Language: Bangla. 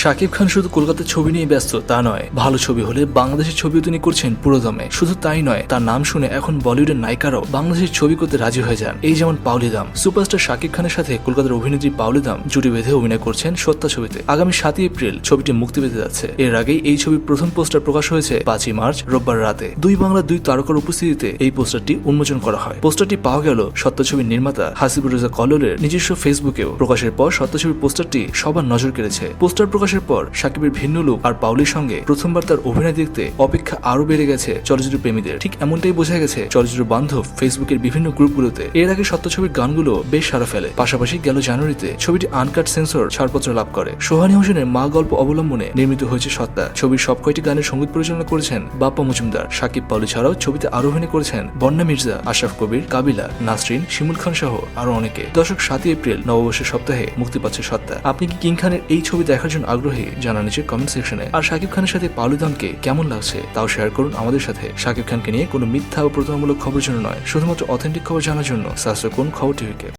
শাকিব খান শুধু কলকাতার ছবি নিয়ে ব্যস্ত, তা নয়। ভালো ছবি হলে বাংলাদেশের ছবিও তিনি করছেন পুরোদমে। শুধু তাই নয়, তার নাম শুনে এখন বলিউডের নায়িকারাও বাংলাদেশের ছবি করতে রাজি হয়ে যান। এই যেমন পাউলি দাম। সুপারস্টার শাকিব খানের সাথে কলকাতার অভিনেত্রী পাউলি দাম জুটি বেঁধে অভিনয় করছেন সত্তা ছবিতে। আগামী সাতই এপ্রিল ছবিটি মুক্তি পেতে যাচ্ছে। এর আগেই এই ছবির প্রথম পোস্টার প্রকাশ হয়েছে পাঁচই মার্চ, রোববার রাতে। দুই বাংলা দুই তারকার উপস্থিতিতে এই পোস্টারটি উন্মোচন করা হয়। পোস্টারটি পাওয়া গেল সত্য ছবির নির্মাতা হাসিবুর রেজা কল্লোলের নিজস্ব ফেসবুকেও। প্রকাশের পর সত্য ছবির পোস্টারটি সবার নজর কেড়েছে। পোস্টার প্রকাশের পর সাকিবের ভিন্ন লুক আর পাউলির সঙ্গে প্রথমবার তার অভিনয় দেখতে অপেক্ষা আরও বেড়ে গেছে চলচ্চিত্র প্রেমীদের। ঠিক এমনটাই বোঝা গেছে চলচ্চিত্র বান্ধব ফেসবুকের বিভিন্ন গ্রুপগুলোতে। এর আগে সত্য ছবির গানগুলো বেশ সারা ফেলে। পাশাপাশি গেল জানুয়ারিতে ছবিটি আনকাট সেন্সর ছাড়পত্র লাভ করে। সোহানি হোসেনের মা গল্প অবলম্বনে নির্মিত হয়েছে সত্তা। ছবির সব কয়টি গানের সংগীত পরিচালনা করেছেন বাপ্পা মজুমদার। সাকিব পাউলি ছাড়াও ছবিতে আরও অভিনয় করেছেন বন্যা মির্জা, আশরাফ কবির, কাবিলা, নাসরিন, শিমুল খান সহ আরও অনেকে। দর্শক, সাতই এপ্রিল নববর্ষের সপ্তাহে মুক্তি পাচ্ছে সত্তা। আপনি কি কিং খানের এই ছবি দেখার জন্য আগ্রহী, জানান নিচে কমেন্ট সেকশনে আর শাকিব খানের সাথে পাউলি দামকে কেমন লাগছে, তাও শেয়ার করুন আমাদের সাথে। শাকিব খানকে নিয়ে কোনো মিথ্যা ও প্রতারণামূলক খবর জন্য নয়, শুধুমাত্র অথেন্টিক খবর জানার জন্য। সাবস্ক্রাইব করুন খবর টিভিকে